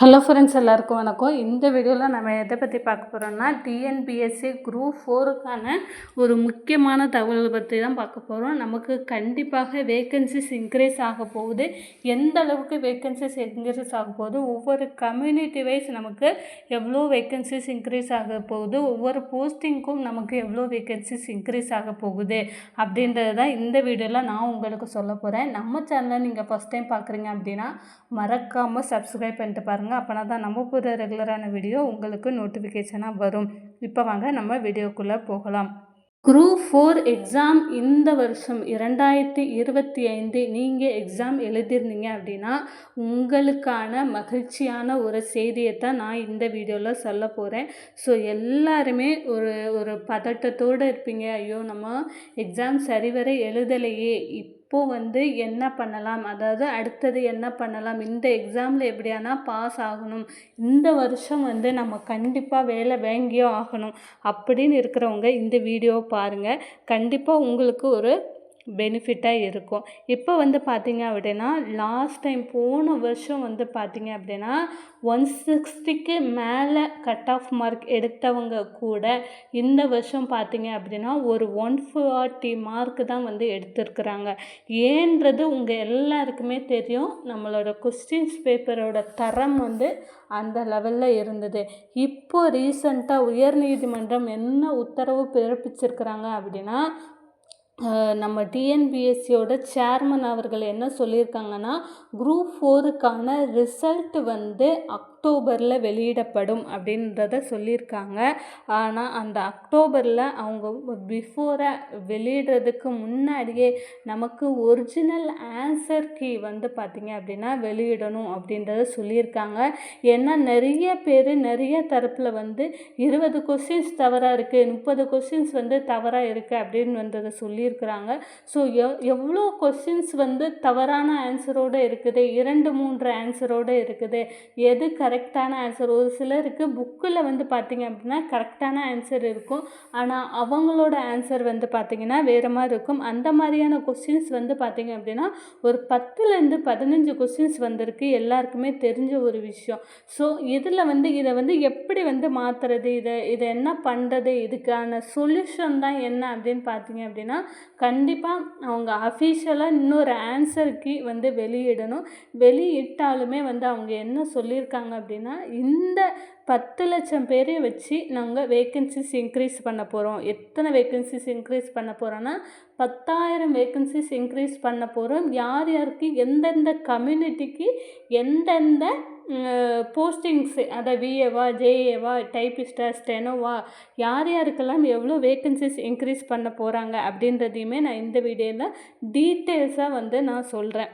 Hello friends எல்லாருக்கும் வணக்கம். இந்த வீடியோவில் நம்ம எதை பற்றி பார்க்க போகிறோம்னா டிஎன்பிஎஸ்சி குரூப் ஃபோருக்கான ஒரு முக்கியமான தகவல்களை பற்றி தான் பார்க்க போகிறோம் நமக்கு கண்டிப்பாக வேக்கன்சிஸ் இன்க்ரீஸ் ஆக போகுது. எந்த அளவுக்கு வேக்கன்சிஸ் இன்க்ரீஸ் ஆக போகுது? ஒவ்வொரு கம்யூனிட்டி வைஸ் நமக்கு எவ்வளோ வேக்கன்சிஸ் இன்க்ரீஸ் ஆக போகுது? ஒவ்வொரு போஸ்டிங்க்கும் நமக்கு எவ்வளோ வேக்கன்சிஸ் இன்க்ரீஸ் ஆக போகுது? அப்படின்றது தான் இந்த வீடியோவில் நான் உங்களுக்கு சொல்ல போகிறேன் நம்ம சேனலை நீங்கள் ஃபஸ்ட் டைம் பார்க்குறீங்க அப்படின்னா மறக்காமல் சப்ஸ்கிரைப் பண்ணிட்டு பாருங்கள் அப்போனா தான் நம்ம போகிற ரெகுலரான வீடியோ உங்களுக்கு நோட்டிஃபிகேஷனாக வரும். இப்போ வாங்க நம்ம வீடியோக்குள்ளே போகலாம். குரூப் ஃபோர் எக்ஸாம் இந்த வருஷம் இரண்டாயிரத்தி இருபத்தி ஐந்து நீங்கள் எக்ஸாம் எழுதியிருந்தீங்க அப்படின்னா உங்களுக்கான மகிழ்ச்சியான ஒரு செய்தியை தான் நான் இந்த வீடியோவில் சொல்ல போகிறேன் ஸோ எல்லாருமே ஒரு ஒரு பதட்டத்தோடு இருப்பீங்க. ஐயோ நம்ம எக்ஸாம் சரிவர எழுதலையே. இப்போ வந்து என்ன பண்ணலாம்? அதாவது அடுத்தது என்ன பண்ணலாம்? இந்த எக்ஸாமில் எப்படியானா பாஸ் ஆகணும். இந்த வருஷம் வந்து நம்ம கண்டிப்பாக வேலை வாங்கியோ ஆகணும் அப்படின்னு இருக்கிறவங்க இந்த வீடியோ பாருங்கள் கண்டிப்பாக உங்களுக்கு ஒரு பெனிஃபிட்டாக இருக்கும். இப்போ வந்து பார்த்தீங்க அப்படின்னா லாஸ்ட் டைம் போன வருஷம் வந்து பார்த்தீங்க அப்படின்னா ஒன் சிக்ஸ்டிக்கு மேலே கட் ஆஃப் மார்க் எடுத்தவங்க கூட இந்த வருஷம் பார்த்தீங்க அப்படின்னா ஒரு ஒன் ஃபார்ட்டி மார்க் தான் வந்து எடுத்திருக்கிறாங்க. ஏன்றது உங்கள் எல்லாருக்குமே தெரியும். நம்மளோட கொஸ்டின்ஸ் பேப்பரோட தரம் வந்து அந்த லெவலில் இருந்தது. இப்போ ரீசண்டாக உயர்நீதிமன்றம் என்ன உத்தரவு பிறப்பிச்சிருக்கிறாங்க அப்படின்னா நம்ம டிஎன்பிஎஸ்சியோட சேர்மன் அவர்கள் என்ன சொல்லியிருக்காங்கன்னா குரூப் ஃபோருக்கான ரிசல்ட் வந்து அக் அக்டோபரில் வெளியிடப்படும் அப்படின்றத சொல்லியிருக்காங்க. ஆனால் அந்த அக்டோபரில் அவங்க பிஃபோராக வெளியிடுறதுக்கு முன்னாடியே நமக்கு ஒரிஜினல் ஆன்சர் கீ வந்து பார்த்திங்க அப்படின்னா வெளியிடணும் அப்படின்றத சொல்லியிருக்காங்க. ஏன்னா நிறைய பேர் நிறைய தரப்பில் வந்து இருபது கொஸ்டின்ஸ் தவறாக இருக்குது முப்பது கொஸ்டின்ஸ் வந்து தவறாக இருக்குது அப்படின்னு வந்ததை சொல்லியிருக்கிறாங்க. ஸோ எவ் எவ்வளோ கொஸ்டின்ஸ் வந்து தவறான ஆன்சரோடு இருக்குது இரண்டு மூன்று ஆன்சரோடு இருக்குது எது கரெக்டான ஆன்சர் ஒரு சிலருக்கு புக்கில் வந்து பார்த்திங்க அப்படின்னா கரெக்டான ஆன்சர் இருக்கும். ஆனால் அவங்களோட ஆன்சர் வந்து பார்த்திங்கன்னா வேறு மாதிரி இருக்கும். அந்த மாதிரியான கொஸ்டின்ஸ் வந்து பார்த்திங்க அப்படின்னா ஒரு பத்துலேருந்து பதினஞ்சு கொஸ்டின்ஸ் வந்திருக்கு. எல்லாருக்குமே தெரிஞ்ச ஒரு விஷயம். ஸோ இதில் வந்து இதை வந்து எப்படி வந்து மாற்றுறது இதை இதை என்ன பண்ணுறது இதுக்கான சொல்யூஷன் தான் என்ன அப்படின்னு பார்த்தீங்க அப்படின்னா கண்டிப்பாக அவங்க அஃபீஷியலாக இன்னொரு ஆன்சருக்கு வந்து வெளியிடணும். வெளியிட்டாலுமே வந்து அவங்க என்ன சொல்லியிருக்காங்க அப்படின்னா இந்த பத்து லட்சம் பேரை வச்சு நாங்கள் வேக்கன்சிஸ் இன்க்ரீஸ் பண்ண போகிறோம் எத்தனை வேக்கன்சிஸ் இன்க்ரீஸ் பண்ண போகிறோன்னா பத்தாயிரம் வேக்கன்சிஸ் இன்க்ரீஸ் பண்ண போகிறோம் யார் யாருக்கு எந்தெந்த கம்யூனிட்டிக்கு எந்தெந்த போஸ்டிங்ஸு அதை விஏவா ஜேஏவா டைப்பிஸ்டா ஸ்டெனோவா யார் யாருக்கெல்லாம் எவ்வளோ வேக்கன்சிஸ் இன்க்ரீஸ் பண்ண போகிறாங்க அப்படின்றதையுமே நான் இந்த வீடியோவில் டீட்டெயில்ஸாக வந்து நான் சொல்கிறேன்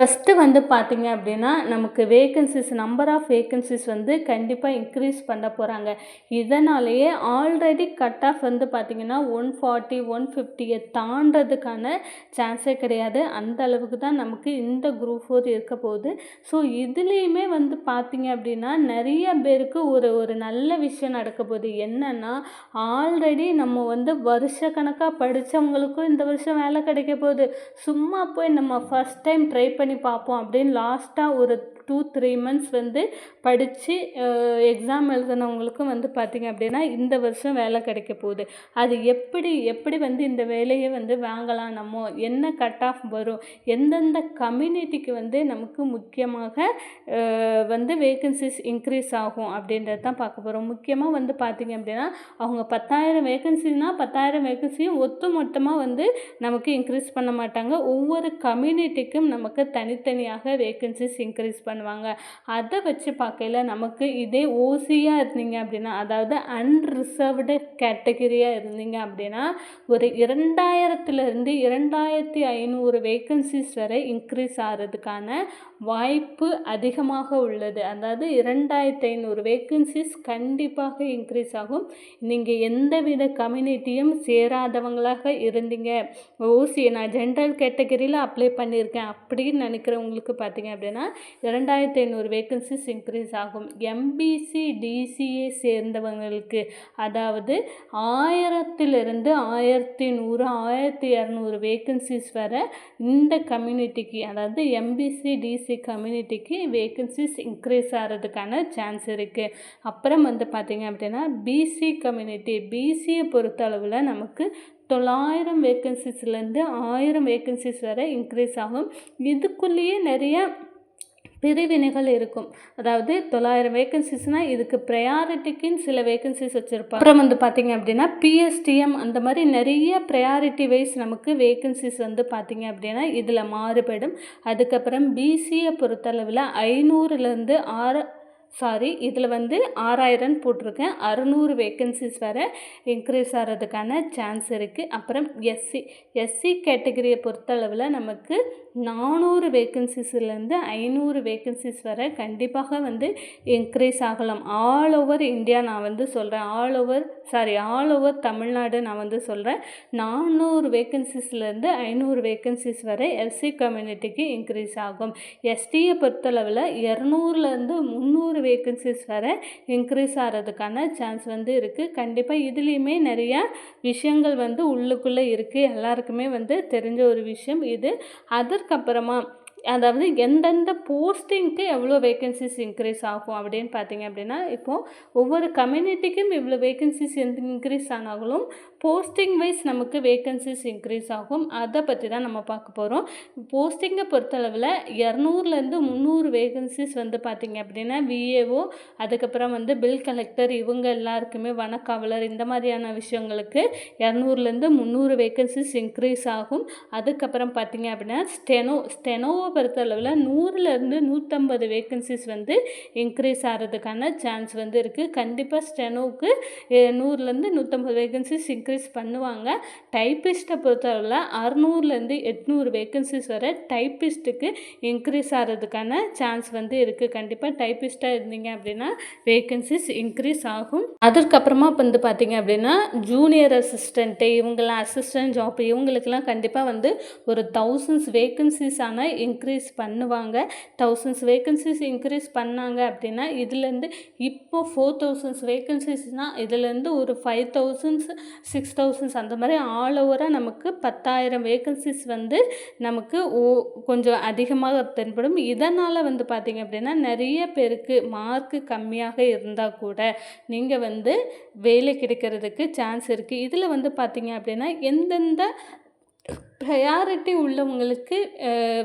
ஃபஸ்ட்டு வந்து பார்த்திங்க அப்படின்னா நமக்கு வேக்கன்சிஸ் நம்பர் ஆஃப் வேக்கன்சிஸ் வந்து கண்டிப்பாக இன்க்ரீஸ் பண்ண போகிறாங்க இதனாலேயே ஆல்ரெடி கட் ஆஃப் வந்து பார்த்திங்கன்னா ஒன் ஃபார்ட்டி ஒன் ஃபிஃப்டியை தாண்டதுக்கான சான்ஸே கிடையாது. அந்த அளவுக்கு தான் நமக்கு இந்த குரூப் ஃபோர் இருக்க போகுது. ஸோ இதுலேயுமே வந்து பார்த்திங்க அப்படின்னா நிறைய பேருக்கு ஒரு ஒரு நல்ல விஷயம் நடக்க போகுது. என்னென்னா ஆல்ரெடி நம்ம வந்து வருஷ கணக்காக படித்தவங்களுக்கும் இந்த வருஷம் வேலை கிடைக்க போகுது. சும்மா போய் நம்ம ஃபஸ்ட் டைம் ட்ரை பண்ணி பண்ணி பார்ப்போம் அப்படின்னு லாஸ்ட்டாக ஒரு டூ த்ரீ மந்த்ஸ் வந்து படித்து எக்ஸாம் எழுதினவங்களுக்கும் வந்து பார்த்திங்க அப்படின்னா இந்த வருஷம் வேலை கிடைக்க போகுது. அது எப்படி எப்படி வந்து இந்த வேலையை வந்து வாங்கலாம் நம்ம என்ன கட் ஆஃப் வரும் எந்தெந்த கம்யூனிட்டிக்கு வந்து நமக்கு முக்கியமாக வந்து வேக்கன்சிஸ் இன்க்ரீஸ் ஆகும் அப்படின்றது தான் பார்க்க போகிறோம் முக்கியமாக வந்து பார்த்திங்க அப்படின்னா அவங்க பத்தாயிரம் வேக்கன்சினால் பத்தாயிரம் வேக்கன்சியும் ஒத்து மொத்தமாக வந்து நமக்கு இன்க்ரீஸ் பண்ண மாட்டாங்க. ஒவ்வொரு கம்யூனிட்டிக்கும் நமக்கு தனித்தனியாக வேக்கன்சிஸ் இன்க்ரீஸ் பண்ண பண்ணுவாங்க அதை வச்சு பார்க்கையில் நமக்கு இதே ஓசியாக இருந்தீங்க அப்படின்னா அதாவது அன்ரிசர்வ்டு கேட்டகரியாக இருந்தீங்க அப்படின்னா ஒரு இரண்டாயிரத்துலேருந்து இரண்டாயிரத்தி ஐநூறு வேக்கன்சிஸ் வரை இன்க்ரீஸ் ஆகிறதுக்கான வாய்ப்பு அதிகமாக உள்ளது. அதாவது இரண்டாயிரத்தி ஐநூறு வேக்கன்சிஸ் கண்டிப்பாக இன்க்ரீஸ் ஆகும். நீங்கள் எந்தவித கம்யூனிட்டியும் சேராதவங்களாக இருந்தீங்க. ஓசி நான் ஜென்ரல் கேட்டகரியில் அப்ளை பண்ணியிருக்கேன் அப்படின்னு நினைக்கிறவங்களுக்கு பார்த்தீங்க அப்படின்னா இரண்டு இரண்டாயிரத்தி ஐநூறு வேக்கன்சிஸ் இன்க்ரீஸ் ஆகும். எம்பிசி டிசிஏ சேர்ந்தவங்களுக்கு அதாவது ஆயிரத்திலிருந்து ஆயிரத்தி நூறு ஆயிரத்தி இரநூறு வேக்கன்சிஸ் வர இந்த கம்யூனிட்டிக்கு அதாவது எம்பிசி டிசி கம்யூனிட்டிக்கு வேக்கன்சிஸ் இன்க்ரீஸ் ஆகிறதுக்கான சான்ஸ் இருக்குது அப்புறம் வந்து பார்த்திங்க அப்படின்னா பிசி கம்யூனிட்டி பிசியை பொறுத்தளவில் நமக்கு தொள்ளாயிரம் வேக்கன்சிஸ்லேருந்து ஆயிரம் வேக்கன்சிஸ் வரை இன்க்ரீஸ் ஆகும். இதுக்குள்ளேயே நிறைய பிரிவினைகள் இருக்கும். அதாவது தொள்ளாயிரம் வேகன்சிஸ்னால் இதுக்கு ப்ரையாரிட்டிக்குன்னு சில வேகன்சிஸ் வச்சுருப்பாங்க. அப்புறம் வந்து பார்த்திங்க அப்படின்னா பிஎஸ்டிஎம் அந்த மாதிரி நிறைய ப்ரையாரிட்டி வைஸ் நமக்கு வேகன்சிஸ் வந்து பார்த்திங்க அப்படின்னா இதில் மாறுபடும். அதுக்கப்புறம் பிசியை பொறுத்தளவில் ஐநூறுலேருந்து ஆறு சாரி இதில் வந்து ஆறாயிரம் போட்டிருக்கேன். அறுநூறு வேக்கன்சிஸ் வர இன்க்ரீஸ் ஆகிறதுக்கான சான்ஸ் இருக்குது அப்புறம் எஸ்சி எஸ்சி கேட்டகரியை பொறுத்தளவில் நமக்கு நானூறு வேக்கன்சிஸ்லேருந்து ஐநூறு வேக்கன்சிஸ் வரை கண்டிப்பாக வந்து இன்க்ரீஸ் ஆகலாம். ஆல் ஓவர் இந்தியா நான் வந்து சொல்கிறேன் all over sorry all over Tamil Nadu நான் வந்து சொல்கிறேன் நானூறு வேக்கன்சிஸ்லேருந்து ஐநூறு வேக்கன்சிஸ் வரை எஸ்சி கம்யூனிட்டிக்கு இன்க்ரீஸ் ஆகும். எஸ்டியை பொறுத்தளவில் இரநூறுலேருந்து முந்நூறு வேக்கன்சிஸ் வரை இன்க்ரீஸ் ஆகிறதுக்கான சான்ஸ் வந்து இருக்குது கண்டிப்பாக இதுலேயுமே நிறையா விஷயங்கள் வந்து உள்ளுக்குள்ளே இருக்குது எல்லாருக்குமே வந்து தெரிஞ்ச ஒரு விஷயம் இது. அதற்கப்புறமா அதாவது எந்தெந்த போஸ்டிங்க்கு எவ்வளோ வேகன்சிஸ் இன்க்ரீஸ் ஆகும் அப்படின்னு பார்த்தீங்க அப்படின்னா இப்போது ஒவ்வொரு கம்யூனிட்டிக்கும் இவ்வளோ வேகன்சிஸ் எந்த இன்க்ரீஸ் ஆனாலும் போஸ்டிங் வைஸ் நமக்கு வேக்கன்சிஸ் இன்க்ரீஸ் ஆகும். அதை பற்றி தான் நம்ம பார்க்க போகிறோம் போஸ்டிங்கை பொறுத்தளவில் இரநூறுலேருந்து முந்நூறு வேகன்சிஸ் வந்து பார்த்திங்க அப்படின்னா விஏஓ அதுக்கப்புறம் வந்து பில் கலெக்டர் இவங்க எல்லாருக்குமே வனக்காவலர் இந்த மாதிரியான விஷயங்களுக்கு இரநூறுலேருந்து முந்நூறு வேகன்சிஸ் இன்க்ரீஸ் ஆகும். அதுக்கப்புறம் பார்த்திங்க அப்படின்னா ஸ்டெனோ ஸ்டெனோவை பொறுத்தளவில் நூறுலேருந்து நூற்றம்பது வேகன்சிஸ் வந்து இன்க்ரீஸ் ஆகிறதுக்கான சான்ஸ் வந்து இருக்குது கண்டிப்பாக ஸ்டெனோவுக்கு நூறுலேருந்து நூற்றம்பது வேகன்சிஸ் இன்க்ரீஸ் பண்ணுவாங்க. டைப்பிஸ்ட்டை பொறுத்தளவில் அறுநூறுலேருந்து எட்நூறு வேக்கன்சிஸ் வரை டைப்பிஸ்ட்டுக்கு இன்க்ரீஸ் ஆகிறதுக்கான சான்ஸ் வந்து இருக்குது கண்டிப்பாக டைப்பிஸ்ட்டாக இருந்தீங்க அப்படின்னா வேக்கன்சிஸ் இன்க்ரீஸ் ஆகும். அதற்கப்புறமா வந்து பார்த்திங்க அப்படின்னா ஜூனியர் அசிஸ்டண்ட்டு இவங்கெல்லாம் அசிஸ்டன்ட் ஜாப் இவங்களுக்கெல்லாம் கண்டிப்பாக வந்து ஒரு தௌசண்ட்ஸ் வேக்கன்சிஸ் ஆனால் இன்க்ரீஸ் பண்ணுவாங்க. தௌசண்ட்ஸ் வேக்கன்சிஸ் இன்க்ரீஸ் பண்ணாங்க அப்படின்னா இதுலேருந்து இப்போ ஃபோர் தௌசண்ட்ஸ் வேக்கன்சிஸ்னால் இதுலேருந்து ஒரு ஃபைவ் தௌசண்ட்ஸ் சிக்ஸ் தௌசண்ட்ஸ் அந்த மாதிரி ஆல் ஓவராக நமக்கு பத்தாயிரம் வேக்கன்சிஸ் வந்து நமக்கு ஓ கொஞ்சம் அதிகமாக தென்படும். இதனால் வந்து பார்த்திங்க அப்படின்னா நிறைய பேருக்கு மார்க்கு கம்மியாக இருந்தால் கூட நீங்கள் வந்து வேலை கிடைக்கிறதுக்கு சான்ஸ் இருக்குது இதில் வந்து பார்த்திங்க அப்படின்னா எந்தெந்த ப்ரையாரிட்டி உள்ளவங்களுக்கு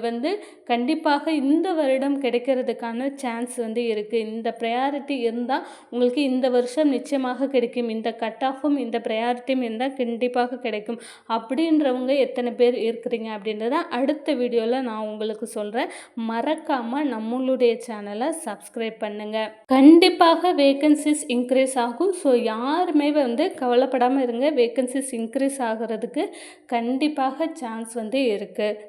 வந்து கண்டிப்பாக இந்த வருடம் கிடைக்கிறதுக்கான சான்ஸ் வந்து இருக்குது இந்த ப்ரையாரிட்டி இருந்தால் உங்களுக்கு இந்த வருஷம் நிச்சயமாக கிடைக்கும். இந்த கட் ஆஃபும் இந்த ப்ரையாரிட்டியும் இருந்தால் கண்டிப்பாக கிடைக்கும். அப்படின்றவங்க எத்தனை பேர் இருக்கிறீங்க அப்படின்றத அடுத்த வீடியோவில் நான் உங்களுக்கு சொல்கிறேன் மறக்காமல் நம்மளுடைய சேனலை சப்ஸ்கிரைப் பண்ணுங்கள் கண்டிப்பாக வேக்கன்சிஸ் இன்க்ரீஸ் ஆகும். ஸோ யாருமே வந்து கவலைப்படாமல் இருங்க. வேக்கன்சிஸ் இன்க்ரீஸ் ஆகிறதுக்கு கண்டிப்பாக சான்ஸ் வந்து இருக்குது